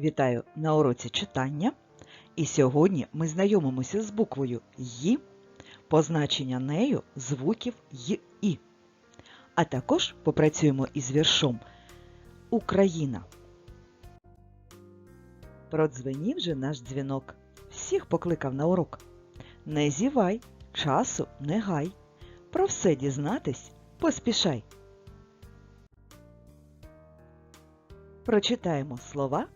Вітаю на уроці читання. І сьогодні ми знайомимося з буквою «Ї», позначення нею звуків «й» «і». А також попрацюємо із віршом Україна. Продзвенів же наш дзвінок. Всіх покликав на урок. Не зівай, часу не гай. Про все дізнатись поспішай. Прочитаємо слова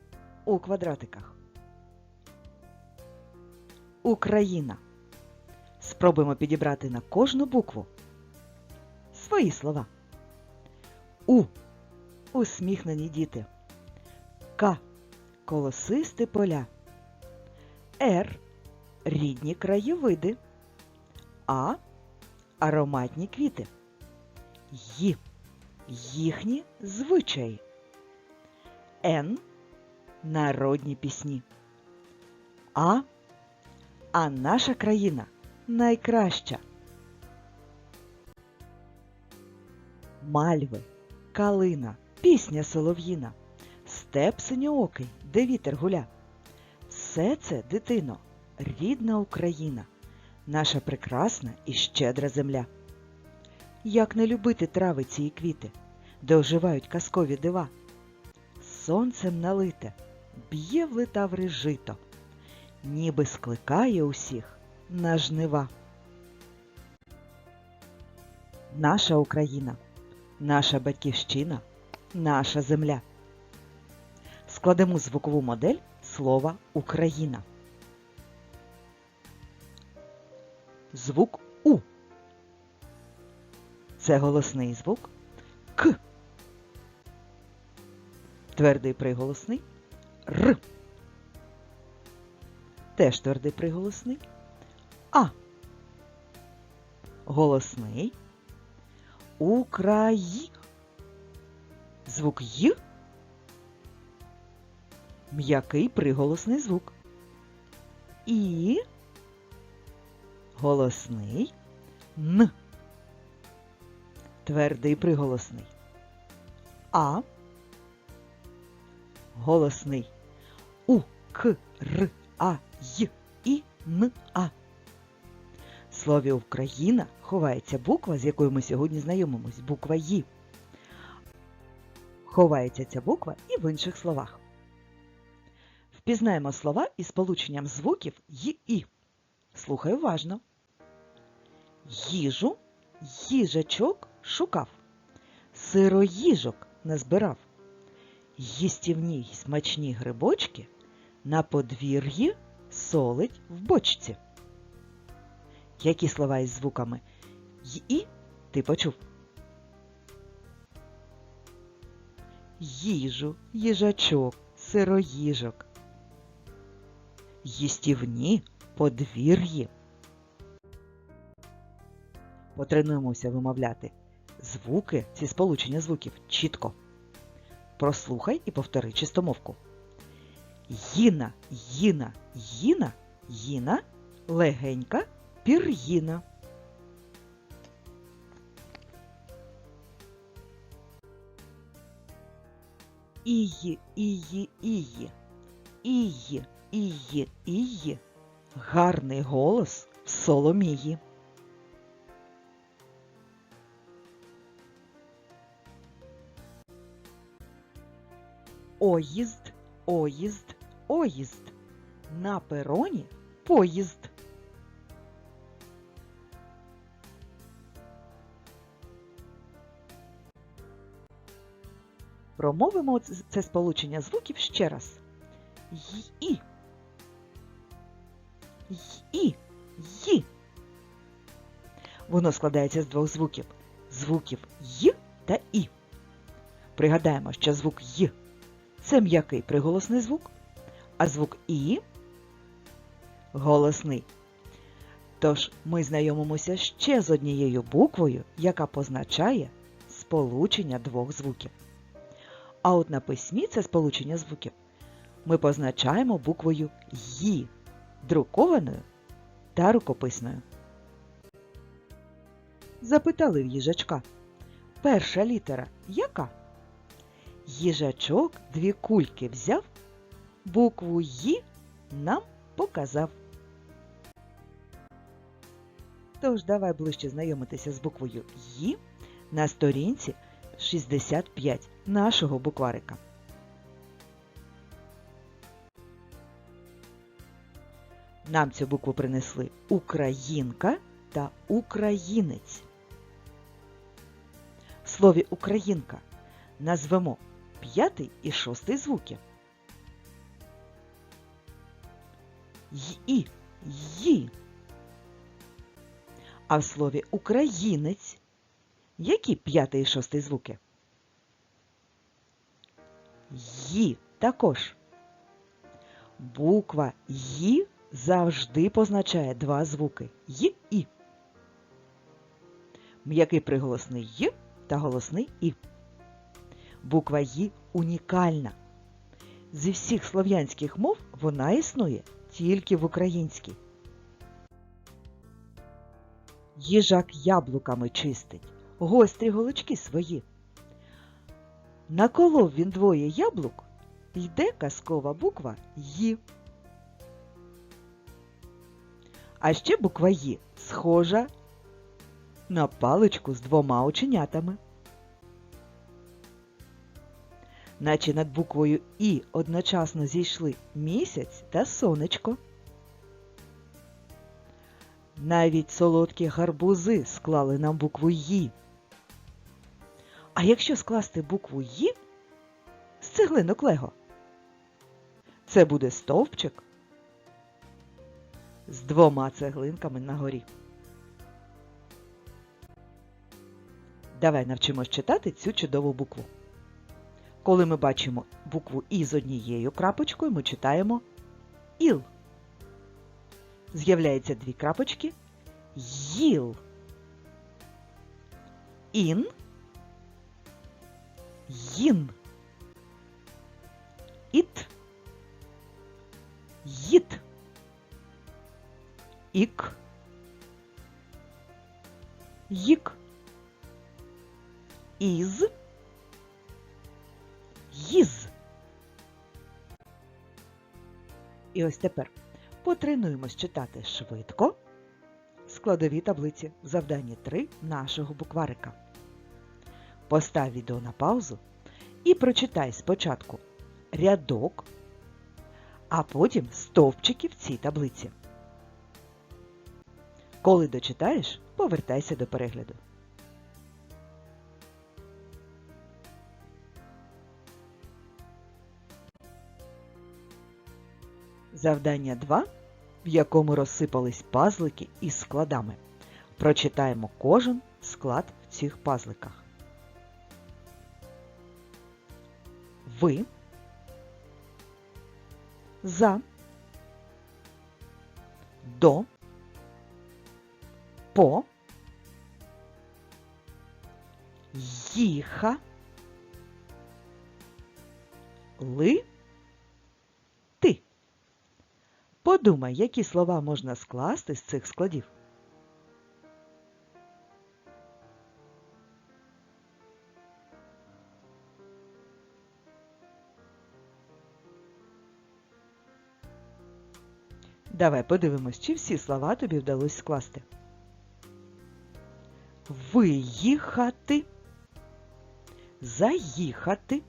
у квадратиках. Україна. Спробуємо підібрати на кожну букву свої слова. У. Усміхнені діти. К. Колосисти поля. Р. Рідні краєвиди. А. Ароматні квіти. Й. Їхні звичаї. Н. Народні пісні. А. А наша країна найкраща. Мальви, калина, пісня солов'їна, степ синьоокий, де вітер гуля. Все це, дитино, рідна Україна, наша прекрасна і щедра земля. Як не любити трави ці квіти, де оживають казкові дива? Сонцем налите, б'є в литаври жито, ніби скликає усіх на жнива. Наша Україна, наша батьківщина, наша земля. Складемо звукову модель слова Україна. Звук У. Це голосний звук К. Твердий приголосний Р. Теж твердий приголосний А. Голосний Украї. Звук Й. М'який приголосний звук. І голосний Н. Твердий приголосний. А. Голосний У, К, Р, А, Й, І, Н, А. В слові Україна ховається буква, з якою ми сьогодні знайомимось, буква Ї. Ховається ця буква і в інших словах. Впізнаємо слова із сполученням звуків «й» «і». Слухай уважно. Їжу їжачок шукав, сироїжок назбирав. Їстівні й смачні грибочки на подвір'ї солить в бочці. Які слова із звуками «й» «і» ти почув? Їжу, їжачок, сироїжок. Їстівні подвір'ї. Потренуємося вимовляти звуки, ці сполучення звуків чітко. Прослухай і повтори чистомовку. Їна, їна, їна, їна, легенька пір'їна. Ії, ії, ії, ії, ії, ії. Гарний голос Соломії. Оїзд, оїзд, оїзд. На пероні поїзд. Промовимо це сполучення звуків ще раз. Й-і. Й-і. Ї. Воно складається з двох звуків. Звуків Й та І. Пригадаємо, що звук Й це м'який приголосний звук, а звук І голосний. Тож ми знайомимося ще з однією буквою, яка позначає сполучення двох звуків. А от на письмі це сполучення звуків ми позначаємо буквою Ї друкованою та рукописною. Запитали в їжачка. Перша літера яка? Їжачок дві кульки взяв букву «Ї» нам показав. Тож давай ближче знайомитися з буквою «Ї» на сторінці 65 нашого букварика. Нам цю букву принесли Українка та Українець. В слові Українка назвемо п'ятий і шостий звуки. Й-і, ї. А в слові українець які п'ятий і шостий звуки? Ї також. Буква Ї завжди позначає два звуки Й і. М'який приголосний Й та голосний І. Буква Ї унікальна. Зі всіх слов'янських мов вона існує тільки в українській. Їжак яблуками чистить, гострі голочки свої. Наколов він двоє яблук, йде казкова буква Ї. А ще буква Ї схожа на паличку з двома оченятами. Наче над буквою І одночасно зійшли місяць та сонечко. Навіть солодкі гарбузи склали нам букву Ї. А якщо скласти букву Ї з цеглинок Лего, це буде стовпчик з двома цеглинками на горі. Давай навчимось читати цю чудову букву. Коли ми бачимо букву І з однією крапочкою, ми читаємо Іл. З'являється дві крапочки Їл. Ін. Їн. Іт. Їт. Ік. Їк. Із. Їз. І ось тепер потренуємось читати швидко складові таблиці в завданні 3 нашого букварика. Постав відео на паузу і прочитай спочатку рядок, а потім стовпчики в цій таблиці. Коли дочитаєш, повертайся до перегляду. Завдання 2, в якому розсипались пазлики із складами. Прочитаємо кожен склад в цих пазликах. Ви. За. До. По. Їха. Ли Подумай, які слова можна скласти з цих складів. Давай подивимось, чи всі слова тобі вдалося скласти. Виїхати, заїхати,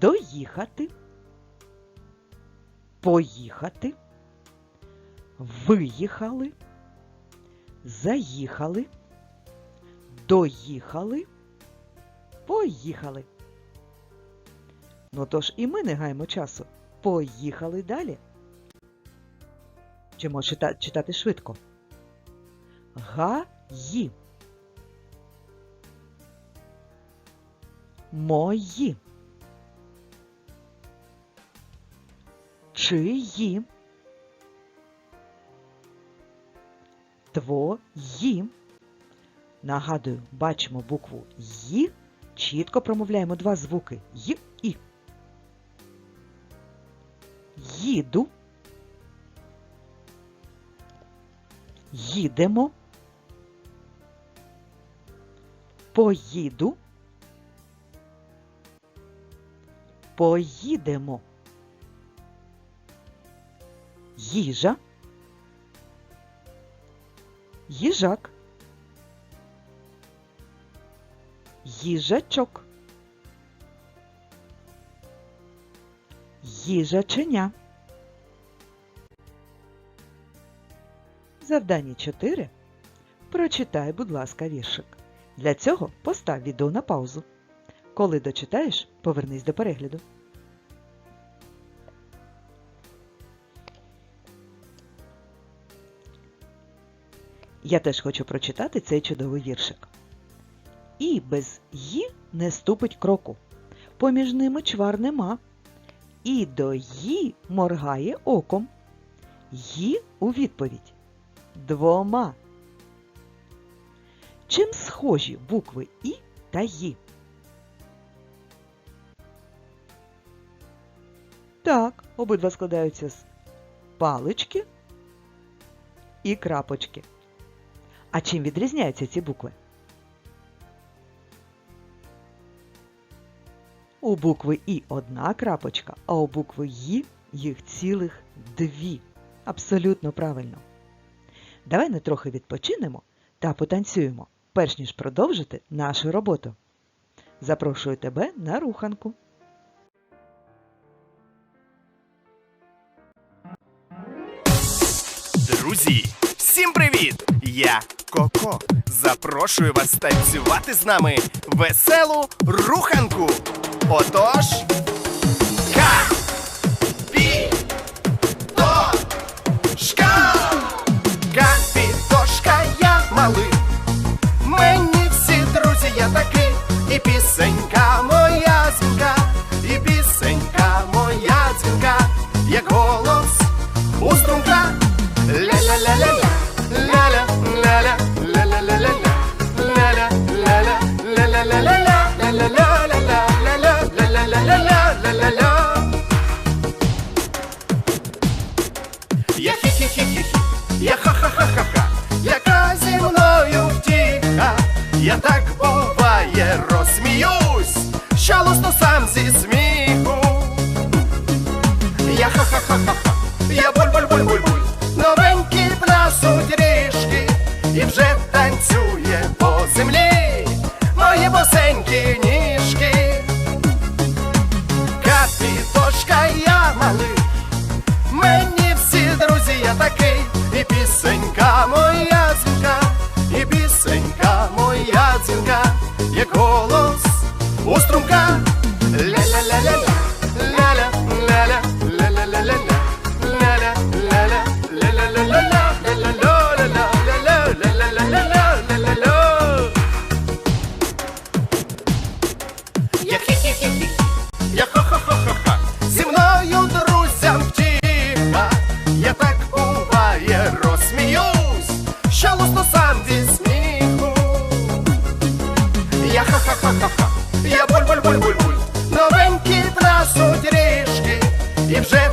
доїхати, поїхати, виїхали, заїхали, доїхали, поїхали. Ну тож і ми не гаємо часу. Поїхали далі. Чи можеш читати швидко? Гаї. Мої. Чиї. Твої. Нагадую, бачимо букву Ї. Чітко промовляємо два звуки Й і. Їду. Їдемо. Поїду. Поїдемо. Їжа. Їжак. Їжачок. Їжаченя. Завдання 4. Прочитай, будь ласка, віршик. Для цього постав відео на паузу. Коли дочитаєш, повернись до перегляду. Я теж хочу прочитати цей чудовий віршик. І без «ї» не ступить кроку. Поміж ними чвар нема. І до «ї» моргає оком. «Ї» у відповідь двома. Чим схожі букви І та Ї? Так, обидва складаються з палички і крапочки. А чим відрізняються ці букви? У букви І одна крапочка, а у букви Ї їх цілих дві. Абсолютно правильно. Давай не трохи відпочинемо та потанцюємо, перш ніж продовжити нашу роботу. Запрошую тебе на руханку. Друзі, всім привіт! Я Коко. Запрошую вас танцювати з нами веселу руханку. Отож. Вже танцює по землі мої босенькі ніжки. Капітошка я малий, Мені всі друзі я такий, і пісенька моя дзвінка, і пісенька моя дзвінка, як голос у струмка. Трасуть ріжки, і вже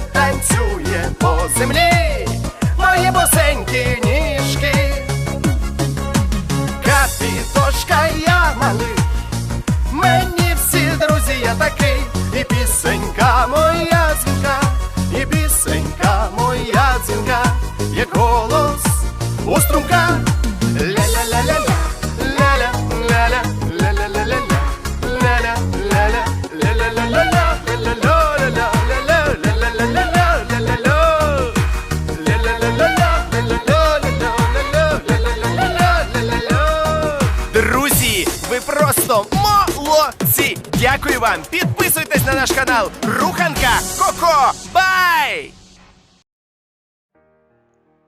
вам! Підписуйтесь на наш канал Руханка Коко! Бай!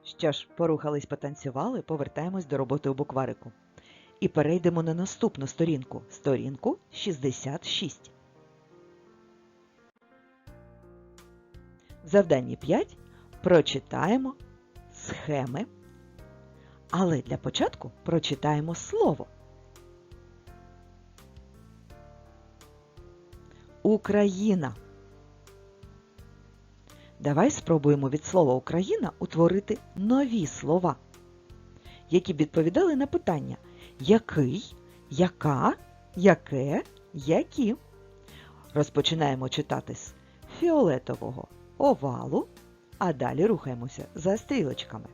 Що ж, порухались, потанцювали, повертаємось до роботи у букварику. І перейдемо на наступну сторінку. Сторінку 66. В завданні 5 прочитаємо схеми. Але для початку прочитаємо слово. Україна. Давай спробуємо від слова Україна утворити нові слова, які б відповідали на питання який, яка, яке, які. Розпочинаємо читати з фіолетового овалу, а далі рухаємося за стрілочками.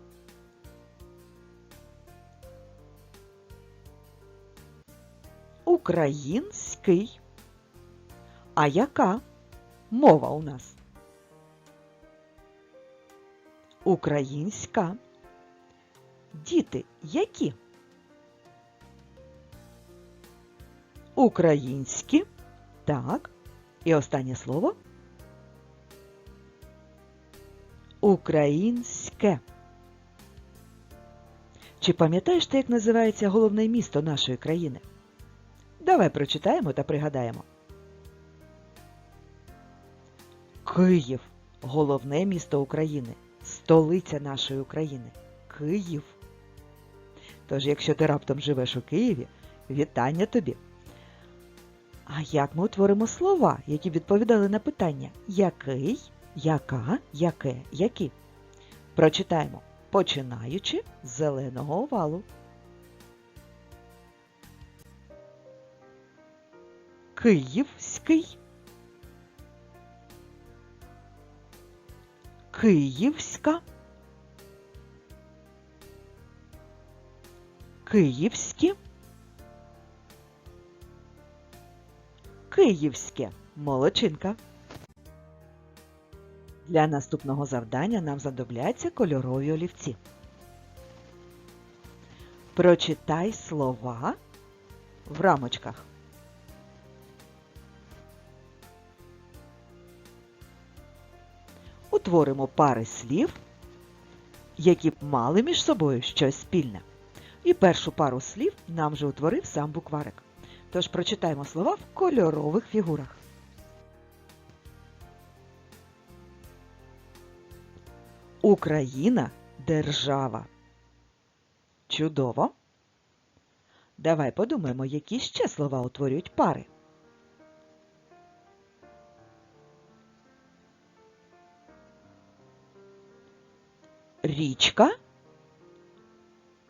Український. А яка мова у нас? Українська. Діти які? Українські. Так. І останнє слово. Українське. Чи пам'ятаєш ти, як називається головне місто нашої країни? Давай прочитаємо та пригадаємо. Київ головне місто України, столиця нашої України. Київ. Тож, якщо ти раптом живеш у Києві, вітання тобі. А як ми утворимо слова, які відповідали на питання який, яка, яке, які? Прочитаємо, починаючи з зеленого овалу. Київський. Київська. Київські. Київське. Молодчинка. Для наступного завдання нам знадобляться кольорові олівці. Прочитай слова в рамочках. Утворимо пари слів, які б мали між собою щось спільне. І першу пару слів нам вже утворив сам букварик. Тож прочитаємо слова в кольорових фігурах. Україна держава. Чудово. Давай подумаємо, які ще слова утворюють пари. Річка,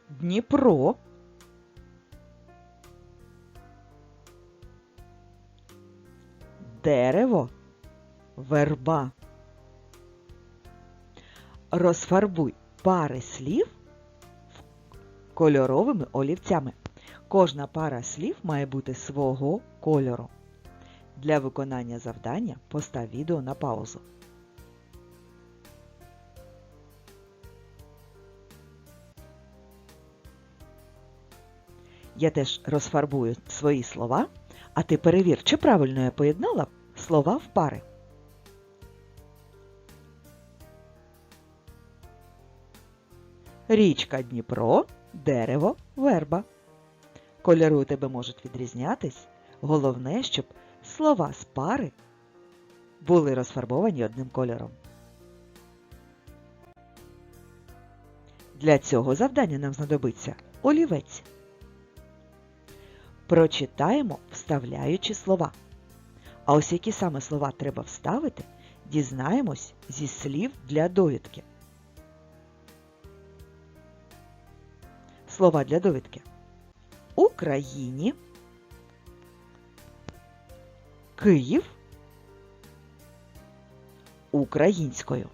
Дніпро, дерево, верба. Розфарбуй пари слів кольоровими олівцями. Кожна пара слів має бути свого кольору. Для виконання завдання постав відео на паузу. Я теж розфарбую свої слова, а ти перевір, чи правильно я поєднала слова в пари. Річка Дніпро, дерево, верба. Кольори у тебе можуть відрізнятись. Головне, щоб слова з пари були розфарбовані одним кольором. Для цього завдання нам знадобиться олівець. Прочитаємо, вставляючи слова. А ось які саме слова треба вставити, дізнаємось зі слів для довідки. Слова для довідки. Україні, Київ, українською.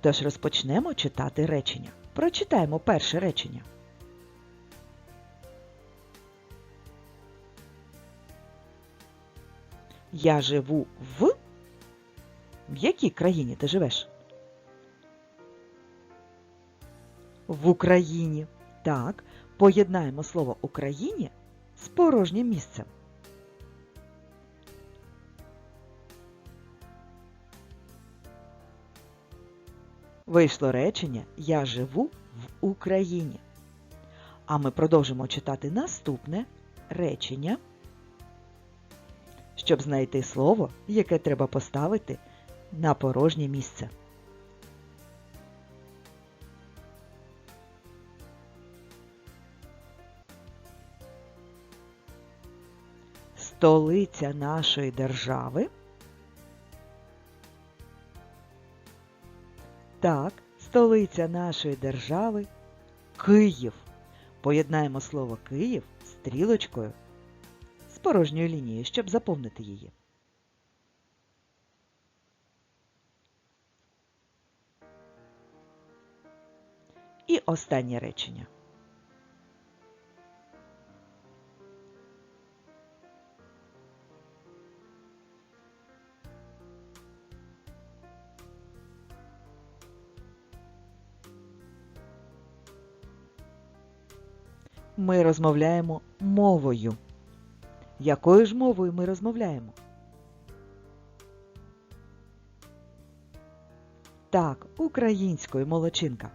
Тож розпочнемо читати речення. Прочитаємо перше речення. Я живу в. В якій країні ти живеш? В Україні. Так, поєднаємо слово Україні з порожнім місцем. Вийшло речення Я живу в Україні. А ми продовжимо читати наступне речення, щоб знайти слово, яке треба поставити на порожнє місце. Столиця нашої держави. Так, столиця нашої держави Київ. Поєднаємо слово Київ стрілочкою Порожньої лінії, щоб заповнити її. І останнє речення. Ми розмовляємо мовою якою ж мовою ми розмовляємо? Так, українською молодчинка.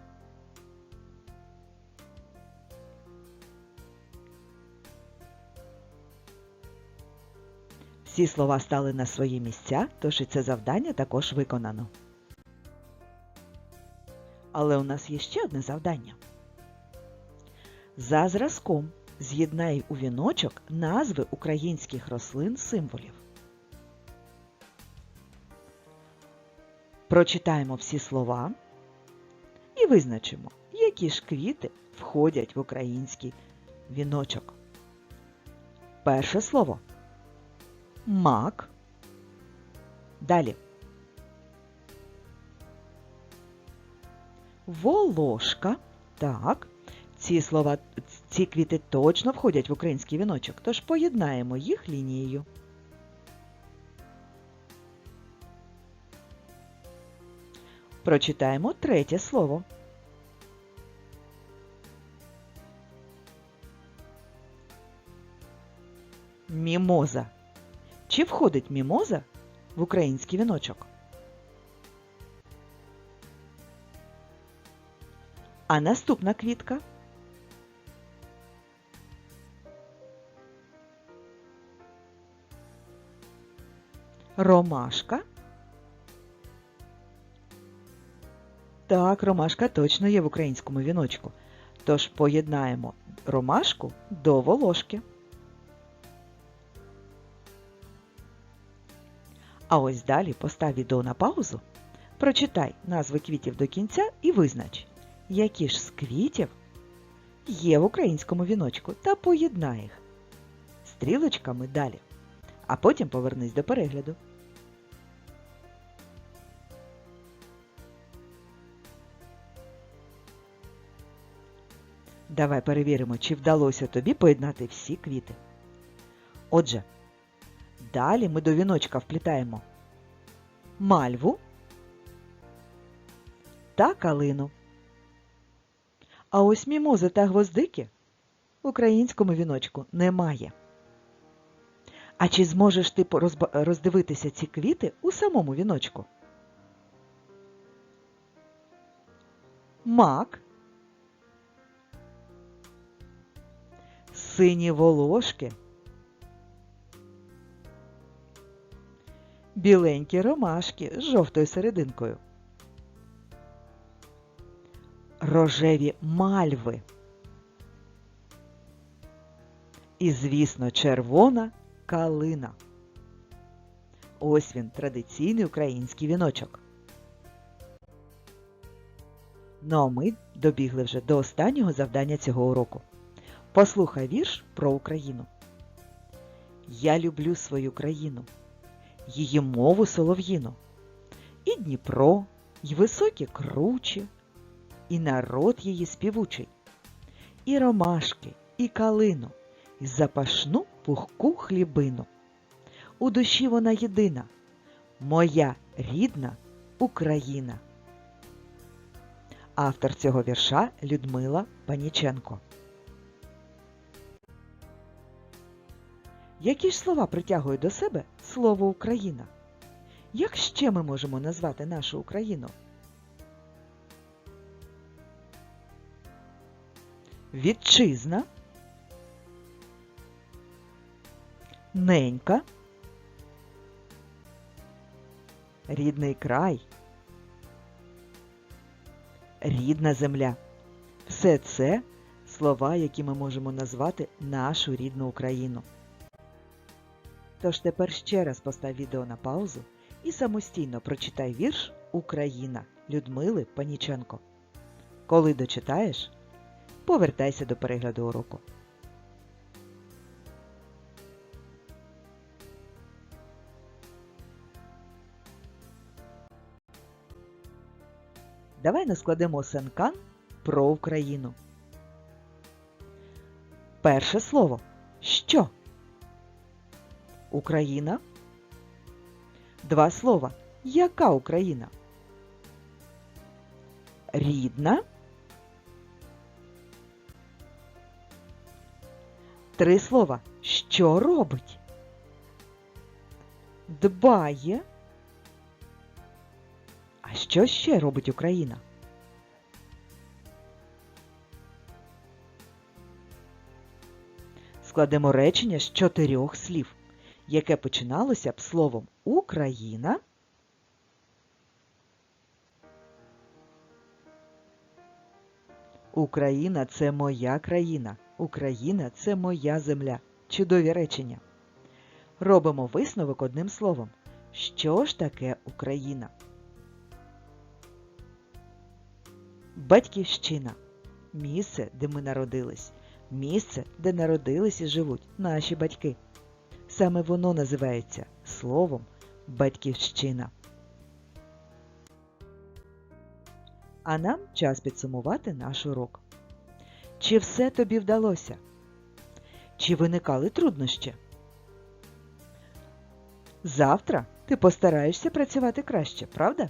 Всі слова стали на свої місця, тож і це завдання також виконано. Але у нас є ще одне завдання. За зразком з'єднай у віночок назви українських рослин символів. Прочитаємо всі слова і визначимо, які ж квіти входять в український віночок. Перше слово мак. Далі. Волошка. Так. Ці слова, ці квіти точно входять в український віночок, тож поєднаємо їх лінією. Прочитаємо третє слово. Мімоза. Чи входить мімоза в український віночок? А наступна квітка? Ромашка. Так, ромашка точно є в українському віночку. Тож поєднаємо ромашку до волошки. А ось далі постав відео на паузу, прочитай назви квітів до кінця і визнач, які ж з квітів є в українському віночку та поєднай їх стрілочками далі. А потім повернись до перегляду. Давай перевіримо, чи вдалося тобі поєднати всі квіти. Отже, далі ми до віночка вплітаємо мальву та калину. А ось мімози та гвоздики в українському віночку немає. А чи зможеш ти роздивитися ці квіти у самому віночку? Мак, сині волошки, біленькі ромашки з жовтою серединкою, рожеві мальви і, звісно, червона калина. Ось він, традиційний український віночок. Ну а ми добігли вже до останнього завдання цього уроку. Послухай вірш про Україну. Я люблю свою країну, її мову солов'їну, і Дніпро, і високі кручі, і народ її співучий, і ромашки, і калину, і запашну пухку хлібину. У душі вона єдина, моя рідна Україна. Автор цього вірша Людмила Паніченко. Які ж слова притягує до себе слово Україна? Як ще ми можемо назвати нашу Україну? Вітчизна, ненька, рідний край, рідна земля. Все це слова, які ми можемо назвати нашу рідну Україну. Тож тепер ще раз постав відео на паузу і самостійно прочитай вірш Україна Людмили Паніченко. Коли дочитаєш, повертайся до перегляду уроку. Давай наскладемо сенкан про Україну. Перше слово. Що? Україна. Два слова. Яка Україна? Рідна. Три слова. Що робить? Дбає. А що ще робить Україна? Складемо речення з чотирьох слів, яке починалося б словом Україна. Україна це моя країна. Україна це моя земля. Чудові речення. Робимо висновок одним словом. Що ж таке Україна? Батьківщина місце, де ми народились, місце, де народились і живуть наші батьки. Саме воно називається словом батьківщина. А нам час підсумувати наш урок. Чи все тобі вдалося? Чи виникали труднощі? Завтра ти постараєшся працювати краще, правда?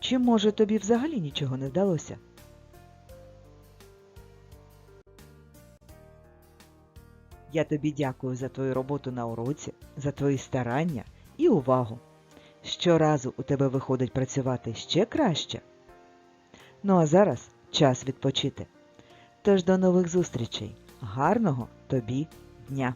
Чи може тобі взагалі нічого не вдалося? Я тобі дякую за твою роботу на уроці, за твої старання і увагу. Щоразу у тебе виходить працювати ще краще. Ну а зараз час відпочити. Тож до нових зустрічей. Гарного тобі дня!